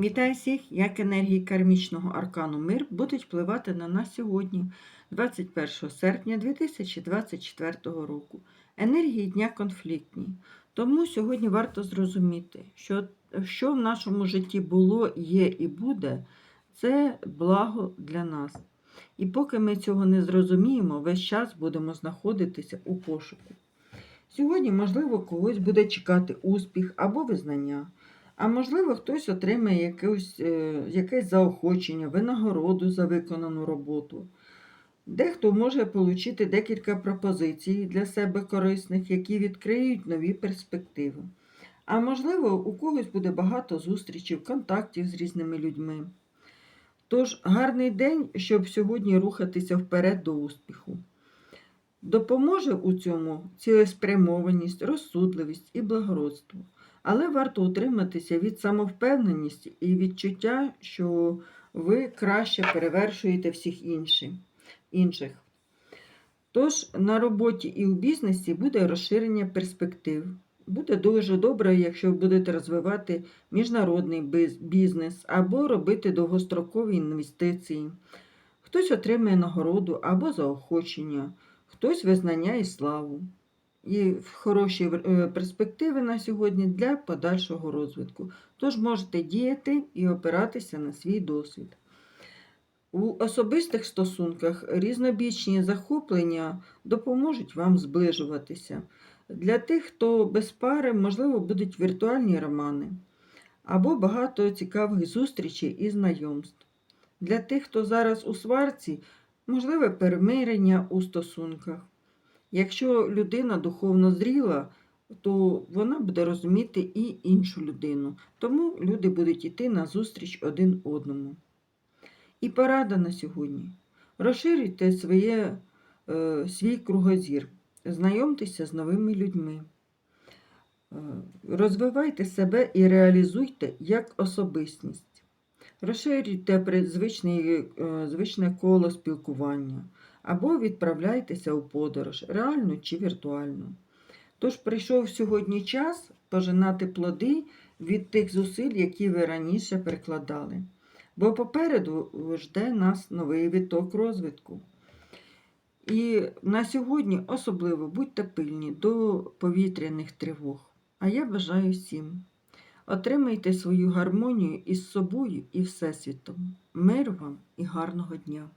Вітаю всіх! Як енергії кармічного аркану мир будуть впливати на нас сьогодні, 21 серпня 2024 року. Енергії дня конфліктні. Тому сьогодні варто зрозуміти, що що в нашому житті було, є і буде, це благо для нас. І поки ми цього не зрозуміємо, весь час будемо знаходитися у пошуку. Сьогодні, можливо, когось буде чекати успіх або визнання. А можливо, хтось отримає якусь, е, якесь заохочення, винагороду за виконану роботу. Дехто може отримати декілька пропозицій для себе корисних, які відкриють нові перспективи. А можливо, у когось буде багато зустрічей, контактів з різними людьми. Тож, гарний день, щоб сьогодні рухатися вперед до успіху. Допоможе у цьому цілеспрямованість, розсудливість і благородство. Але варто утриматися від самовпевненості і відчуття, що ви краще перевершуєте всіх інших. Тож, на роботі і у бізнесі буде розширення перспектив. Буде дуже добре, якщо ви будете розвивати міжнародний бізнес або робити довгострокові інвестиції. Хтось отримає нагороду або заохочення, хтось визнання і славу і хороші е, перспективи на сьогодні для подальшого розвитку. Тож можете діяти і опиратися на свій досвід. У особистих стосунках різнобічні захоплення допоможуть вам зближуватися. Для тих, хто без пари, можливо, будуть віртуальні романи або багато цікавих зустрічей і знайомств. Для тих, хто зараз у сварці, можливе перемирення у стосунках. Якщо людина духовно зріла, то вона буде розуміти і іншу людину. Тому люди будуть йти на зустріч один одному. І порада на сьогодні. Розширюйте своє, е, свій кругозір, знайомтеся з новими людьми. Е, розвивайте себе і реалізуйте як особистість. Розширюйте звичне, звичне коло спілкування або відправляйтеся у подорож, реальну чи віртуальну. Тож прийшов сьогодні час пожинати плоди від тих зусиль, які ви раніше прикладали. Бо попереду жде нас новий виток розвитку. І на сьогодні особливо будьте пильні до повітряних тривог. А я бажаю всім. Отримайте свою гармонію із собою і Всесвітом. Миру вам і гарного дня!